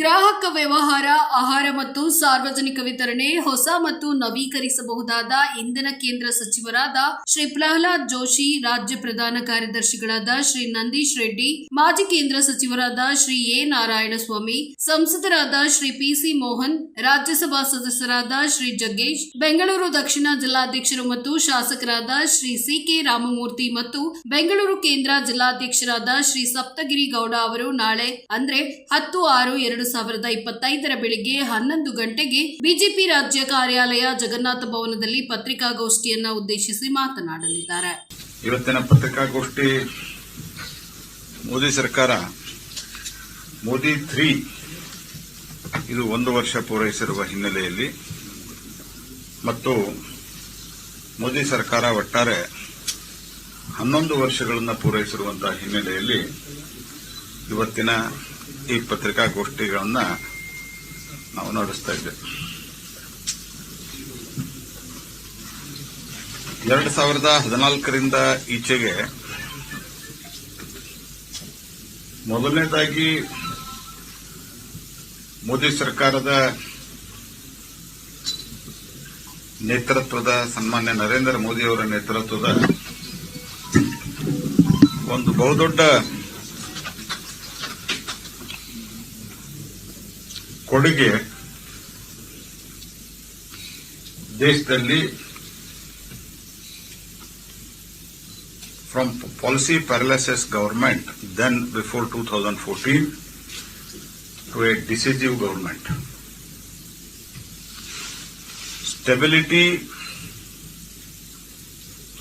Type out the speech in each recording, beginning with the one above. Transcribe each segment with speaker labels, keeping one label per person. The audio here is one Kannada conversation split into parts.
Speaker 1: ಗ್ರಾಹಕ ವ್ಯವಹಾರ, ಆಹಾರ ಮತ್ತು ಸಾರ್ವಜನಿಕ ವಿತರಣೆ ಹೊಸ ಮತ್ತು ನವೀಕರಿಸಬಹುದಾದ ಇಂಧನ ಕೇಂದ್ರ ಸಚಿವರಾದ ಶ್ರೀ ಪ್ರಹ್ಲಾದ್ ಜೋಶಿ, ರಾಜ್ಯ ಪ್ರಧಾನ ಕಾರ್ಯದರ್ಶಿಗಳಾದ ಶ್ರೀ ನಂದೀಶ್ ರೆಡ್ಡಿ, ಮಾಜಿ ಕೇಂದ್ರ ಸಚಿವರಾದ ಶ್ರೀ ಎ ನಾರಾಯಣಸ್ವಾಮಿ, ಸಂಸದರಾದ ಶ್ರೀ ಪಿಸಿ ಮೋಹನ್, ರಾಜ್ಯಸಭಾ ಸದಸ್ಯರಾದ ಶ್ರೀ ಜಗ್ಗೇಶ್, ಬೆಂಗಳೂರು ದಕ್ಷಿಣ ಜಿಲ್ಲಾಧ್ಯಕ್ಷರು ಮತ್ತು ಶಾಸಕರಾದ ಶ್ರೀ ಸಿ ಕೆ ರಾಮಮೂರ್ತಿ ಮತ್ತು ಬೆಂಗಳೂರು ಕೇಂದ್ರ ಜಿಲ್ಲಾಧ್ಯಕ್ಷರಾದ ಶ್ರೀ ಸಪ್ತಗಿರಿ ಗೌಡ ಅವರು ನಾಳೆ ಅಂದ್ರೆ ಹತ್ತು ಆರು ಎರಡು ಸಾವಿರದ ಇಪ್ಪತ್ತೈದರ ಬೆಳಿಗ್ಗೆ ಹನ್ನೊಂದು ಗಂಟೆಗೆ ಬಿಜೆಪಿ ರಾಜ್ಯ ಕಾರ್ಯಾಲಯ ಜಗನ್ನಾಥ ಭವನದಲ್ಲಿ ಪತ್ರಿಕಾಗೋಷ್ಠಿಯನ್ನ ಉದ್ದೇಶಿಸಿ ಮಾತನಾಡಲಿದ್ದಾರೆ.
Speaker 2: ಇವತ್ತಿನ ಪತ್ರಿಕಾಗೋಷ್ಠಿ ಮೋದಿ ಸರ್ಕಾರ, ಮೋದಿ ತ್ರೀ ಇದು ಒಂದು ವರ್ಷ ಪೂರೈಸಿರುವ ಹಿನ್ನೆಲೆಯಲ್ಲಿ ಮತ್ತು ಮೋದಿ ಸರ್ಕಾರ ಒಟ್ಟಾರೆ ಹನ್ನೊಂದು ವರ್ಷಗಳನ್ನು ಪೂರೈಸಿರುವಂತಹ ಹಿನ್ನೆಲೆಯಲ್ಲಿ ಇವತ್ತಿನ ಈ ಪತ್ರಿಕಾಗೋಷ್ಠಿಗಳನ್ನ ನಾವು ನಡೆಸ್ತಾ ಇದ್ದೇವೆ ಎರಡ್ ಸಾವಿರದ ಹದಿನಾಲ್ಕರಿಂದ ಈಚೆಗೆ ಮೊದಲನೇದಾಗಿ ಮೋದಿ ಸರ್ಕಾರದ ನೇತೃತ್ವದ ಸನ್ಮಾನ್ಯ ನರೇಂದ್ರ ಮೋದಿ ಅವರ ನೇತೃತ್ವದ ಒಂದು ಬಹುದೊಡ್ಡ ಕೊಡುಗೆ ದೇಶದಲ್ಲಿ from policy paralysis government then before two thousand fourteen to a decisive government stability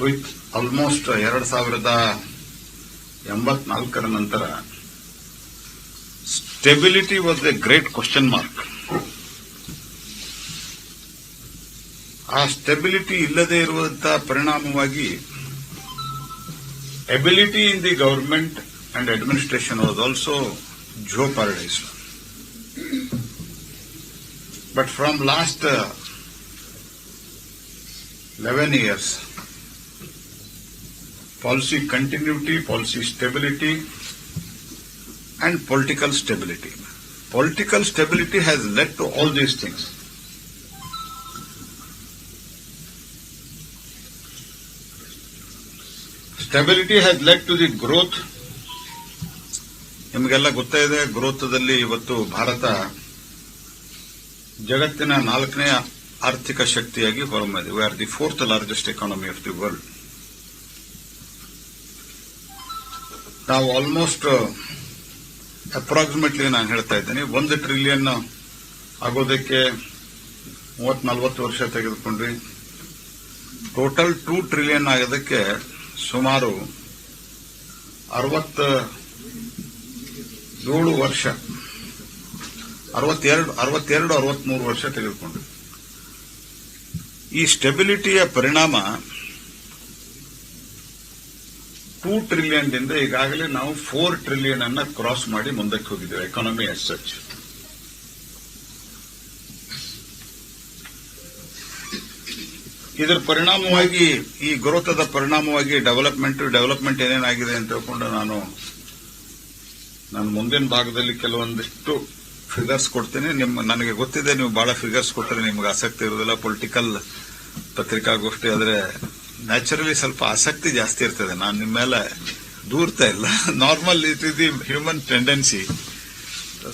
Speaker 2: with almost ಎರಡು ಸಾವಿರದ ಎಂಬತ್ನಾಲ್ಕರ ನಂತರ stability was a great question mark ಆ ಸ್ಟೆಬಿಲಿಟಿ ಇಲ್ಲದೆ ಇರುವಂತಹ ಪರಿಣಾಮವಾಗಿ ability in the government and administration was also jeopardized. But from last uh, 11 years, policy continuity, policy stability, and political stability. Political stability has led to all these things. Stability has led to the growth ನಿಮಗೆಲ್ಲ ಗೊತ್ತೇ ಇದೆ ಗ್ರೋತ್ದಲ್ಲಿ ಇವತ್ತು ಭಾರತ ಜಗತ್ತಿನ ನಾಲ್ಕನೇ ಆರ್ಥಿಕ ಶಕ್ತಿಯಾಗಿ ಹೊರಮಂದಿದೆ we are the fourth largest economy of the world ನಾವು ಆಲ್ಮೋಸ್ಟ್ ಅಪ್ರಾಕ್ಸಿಮೇಟ್ಲಿ ನಾನು ಹೇಳ್ತಾ ಇದ್ದೇನೆ. ಒಂದು ಟ್ರಿಲಿಯನ್ ಆಗೋದಕ್ಕೆ ಮೂವತ್ ನಲವತ್ತು ವರ್ಷ ತೆಗೆದುಕೊಂಡ್ರಿ. ಟೋಟಲ್ ಟೂ ಟ್ರಿಲಿಯನ್ ಆಗೋದಕ್ಕೆ ಸುಮಾರು ಅರವತ್ತ ಏಳು ವರ್ಷ, ಅರವತ್ತೆರಡು ಅರವತ್ತೆರಡು, ಅರವತ್ಮೂರು ವರ್ಷ ತೆಗೆದುಕೊಂಡ್ರಿ. ಈ ಸ್ಟೆಬಿಲಿಟಿಯ ಪರಿಣಾಮ ಟೂ ಟ್ರಿಲಿಯನ್ ದಿಂದ ಈಗಾಗಲೇ ನಾವು ಫೋರ್ ಟ್ರಿಲಿಯನ್ ಅನ್ನ ಕ್ರಾಸ್ ಮಾಡಿ ಮುಂದಕ್ಕೆ ಹೋಗಿದ್ದೇವೆ ಎಕಾನಮಿ ಎಸ್ ಸಚ್ ಇದರ ಪರಿಣಾಮವಾಗಿ, ಈ ಗ್ರೋತದ ಪರಿಣಾಮವಾಗಿ ಡೆವಲಪ್ಮೆಂಟ್ ಡೆವಲಪ್ಮೆಂಟ್ ಏನೇನಾಗಿದೆ ಅಂತ ತಿಳ್ಕೊಂಡು ನಾನು ನಾನು ಮುಂದಿನ ಭಾಗದಲ್ಲಿ ಕೆಲವೊಂದಿಷ್ಟು ಫಿಗರ್ಸ್ ಕೊಡ್ತೀನಿ. ನಿಮ್ಮ, ನನಗೆ ಗೊತ್ತಿದೆ, ನೀವು ಬಹಳ ಫಿಗರ್ಸ್ ಕೊಟ್ಟರೆ ನಿಮ್ಗೆ ಆಸಕ್ತಿ ಇರೋದಿಲ್ಲ ಪೊಲಿಟಿಕಲ್ ಪತ್ರಿಕಾಗೋಷ್ಠಿ ಆದ್ರೆ ನ್ಯಾಚುರಲಿ ಸ್ವಲ್ಪ ಆಸಕ್ತಿ ಜಾಸ್ತಿ ಇರ್ತದೆ. ನಾನು ನಿಮ್ಮ ಮೇಲೆ ದೂರ್ತಾ ಇಲ್ಲ. Normal it is the human tendency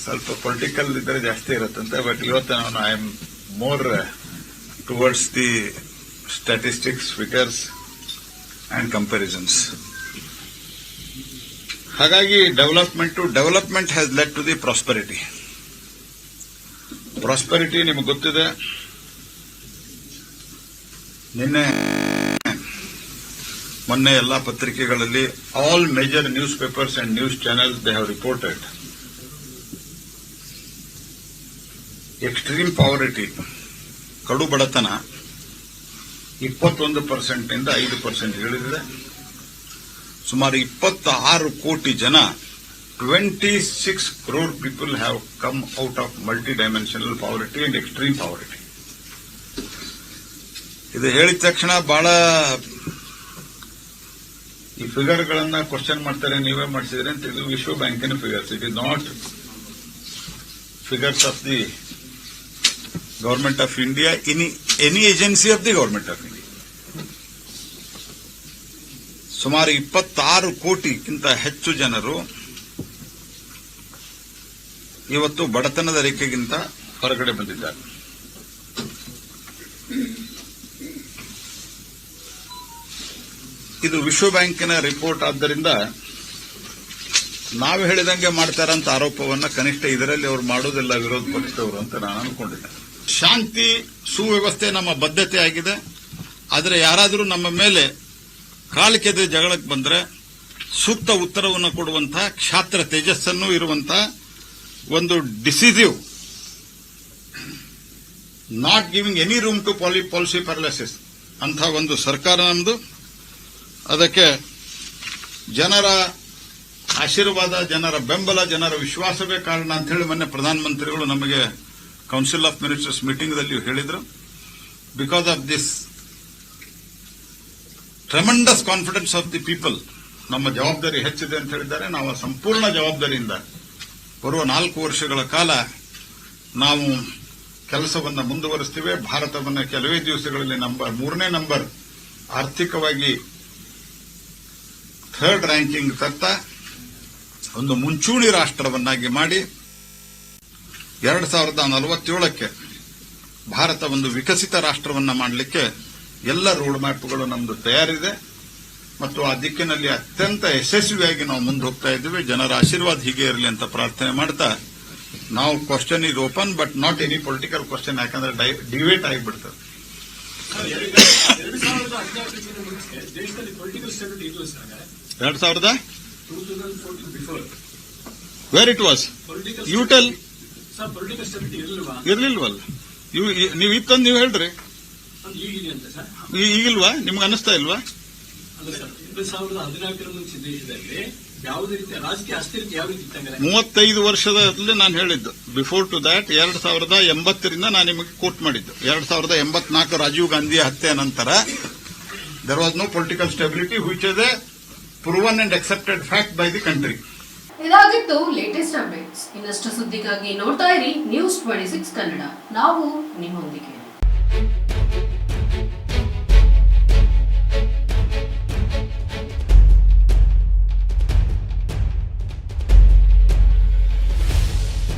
Speaker 2: ಸ್ವಲ್ಪ ಪೊಲಿಟಿಕಲ್ ಇದ್ರೆ ಜಾಸ್ತಿ ಇರುತ್ತಂತೆ ಬಟ್ ಇವತ್ತು ನಾನು I am more towards the statistics figures and comparisons ಹಾಗಾಗಿ development development has let to the prosperity prosperity ನಿಮಗೆ ಗೊತ್ತಿದೆ. ನಿನ್ನೆ ಮೊನ್ನೆ ಎಲ್ಲ ಪತ್ರಿಕೆಗಳಲ್ಲಿ all major newspapers and news channels they have reported extreme poverty ಕಡು ಬಡತನ ಇಪ್ಪತ್ತೊಂದು ಪರ್ಸೆಂಟ್ನಿಂದ ಐದು ಪರ್ಸೆಂಟ್ ಇಳಿದಿದೆ. ಸುಮಾರು ಇಪ್ಪತ್ತಾರು ಕೋಟಿ ಜನ twenty six crore people have come out of multidimensional poverty and extreme poverty ಇದು ಹೇಳಿದ ತಕ್ಷಣ ಬಹಳ ಈ ಫಿಗರ್ ಗಳನ್ನ ಕ್ವಶನ್ ಮಾಡ್ತಾರೆ, ನೀವೇ ಮಾಡಿಸಿದ್ರೆ ಅಂತ ಇದು ವಿಶ್ವ ಬ್ಯಾಂಕಿನ figures it is not figures of the government of India any any agency of the government of India ಸುಮಾರು ಇಪ್ಪತ್ತಾರು ಕೋಟಿಗಿಂತ ಹೆಚ್ಚು ಜನರು ಇವತ್ತು ಬಡತನದ ರೇಖೆಗಿಂತ ಹೊರಗಡೆ ಬಂದಿದ್ದಾರೆ. ಇದು ವಿಶ್ವ ಬ್ಯಾಂಕಿನ ರಿಪೋರ್ಟ್. ಆದ್ದರಿಂದ ನಾವು ಹೇಳಿದಂಗೆ ಮಾಡ್ತಾರಂತ ಆರೋಪವನ್ನ ಕನಿಷ್ಠ ಇದರಲ್ಲಿ ಅವ್ರು ಮಾಡೋದಿಲ್ಲ, ವಿರೋಧ ಪಕ್ಷದವರು ಅಂತ ನಾನು ಅನ್ಕೊಂಡಿದ್ದೆ. ಶಾಂತಿ ಸುವ್ಯವಸ್ಥೆ ನಮ್ಮ ಬದ್ಧತೆ ಆಗಿದೆ. ಆದರೆ ಯಾರಾದರೂ ನಮ್ಮ ಮೇಲೆ ಕಾಲಿಕೆದ ಜಗಳಕ್ಕೆ ಬಂದರೆ ಸೂಕ್ತ ಉತ್ತರವನ್ನು ಕೊಡುವಂತಹ ಕ್ಷಾತ್ರ ತೇಜಸ್ಸನ್ನು ಇರುವಂತಹ ಒಂದು decisive not giving any room to poly policy paralysis ಅಂತ ಒಂದು ಸರ್ಕಾರ ನಮ್ದು. ಅದಕ್ಕೆ ಜನರ ಆಶೀರ್ವಾದ, ಜನರ ಬೆಂಬಲ, ಜನರ ವಿಶ್ವಾಸವೇ ಕಾರಣ ಅಂತ ಹೇಳಿ ಮೊನ್ನೆ ಪ್ರಧಾನಮಂತ್ರಿಗಳು ನಮಗೆ ಕೌನ್ಸಿಲ್ ಆಫ್ ಮಿನಿಸ್ಟರ್ಸ್ ಮೀಟಿಂಗ್ ದಲ್ಲಿ ಹೇಳಿದ್ರು. Because of this tremendous confidence of the people ನಮ್ಮ ಜವಾಬ್ದಾರಿ ಹೆಚ್ಚಿದೆ ಅಂತ ಹೇಳಿದ್ದಾರೆ. ನಾವು ಸಂಪೂರ್ಣ ಜವಾಬ್ದಾರಿಯಿಂದ ಬರುವ ನಾಲ್ಕು ವರ್ಷಗಳ ಕಾಲ ನಾವು ಕೆಲಸವನ್ನು ಮುಂದುವರಿಸ್ತೀವಿ. ಭಾರತವನ್ನು ಕೆಲವೇ ದಿವಸಗಳಲ್ಲಿ ನಂಬರ್ ಮೂರನೇ ನಂಬರ್ ಆರ್ಥಿಕವಾಗಿ ಥರ್ಡ್ ರ್ಯಾಂಕಿಂಗ್ ತತ್ತ ಒಂದು ಮುಂಚೂಣಿ ರಾಷ್ಟ್ರವನ್ನಾಗಿ ಮಾಡಿ ಎರಡು ಸಾವಿರದ ನಲವತ್ತೇಳಕ್ಕೆ ಭಾರತ ಒಂದು ವಿಕಸಿತ ರಾಷ್ಟ್ರವನ್ನ ಮಾಡಲಿಕ್ಕೆ ಎಲ್ಲ ರೋಡ್ ಮ್ಯಾಪ್ಗಳು ನಮ್ದು ತಯಾರಿದೆ. ಮತ್ತು ಆ ದಿಕ್ಕಿನಲ್ಲಿ ಅತ್ಯಂತ ಯಶಸ್ವಿಯಾಗಿ ನಾವು ಮುಂದೆ ಹೋಗ್ತಾ ಇದ್ದೀವಿ. ಜನರ ಆಶೀರ್ವಾದ ಹೀಗೆ ಇರಲಿ ಅಂತ ಪ್ರಾರ್ಥನೆ ಮಾಡ್ತಾ ನಾವು question is open but not any political question ಯಾಕಂದ್ರೆ ಡಿಬೇಟ್ ಆಗಿಬಿಡ್ತದೆ.
Speaker 3: ದೇಶದಲ್ಲಿ ಪೊಲಿಟಿಕಲ್ ಸ್ಟೆಬಿಲಿಟಿ
Speaker 2: ಎರಡ್ ಸಾವಿರದ where it was you tell ಇರ್ಲಿಲ್ವಲ್ಲ. ನೀವು ಇತ್ತಂದು ನೀವು ಹೇಳ್ರಿ. ಈಗಿಲ್ವಾ? ನಿಮ್ಗೆ ಅನಿಸ್ತಾ ಇಲ್ವಾ? ಮೂವತ್ತೈದು ವರ್ಷದಲ್ಲಿ ನಾನು ಹೇಳಿದ್ದು. ಬಿಫೋರ್ ಟು ದಾಟ್ ಎರಡ್ ಸಾವಿರದ ಎಂಬತ್ತರಿಂದ ನಾನು ನಿಮಗೆ ಕೋಟ್ ಮಾಡಿದ್ದು. ಎರಡ್ ಸಾವಿರದ ಎಂಬತ್ನಾಲ್ಕು ರಾಜೀವ್ ಗಾಂಧಿ ಹತ್ಯೆ ನಂತರ there was no political stability a proven and accepted fact by the country
Speaker 1: ಇದಾಗಿತ್ತು ಲೇಟೆಸ್ಟ್ ಅಪ್ಡೇಟ್ಸ್ ಇನ್ನಷ್ಟು ಸುದ್ದಿಗಾಗಿ ನೋಡ್ತಾ ಇರಿ ನ್ಯೂಸ್ ಟ್ವೆಂಟಿ ಸಿಕ್ಸ್ ಕನ್ನಡ. ನಾವು ನಿಮ್ಮೊಂದಿಗೆ.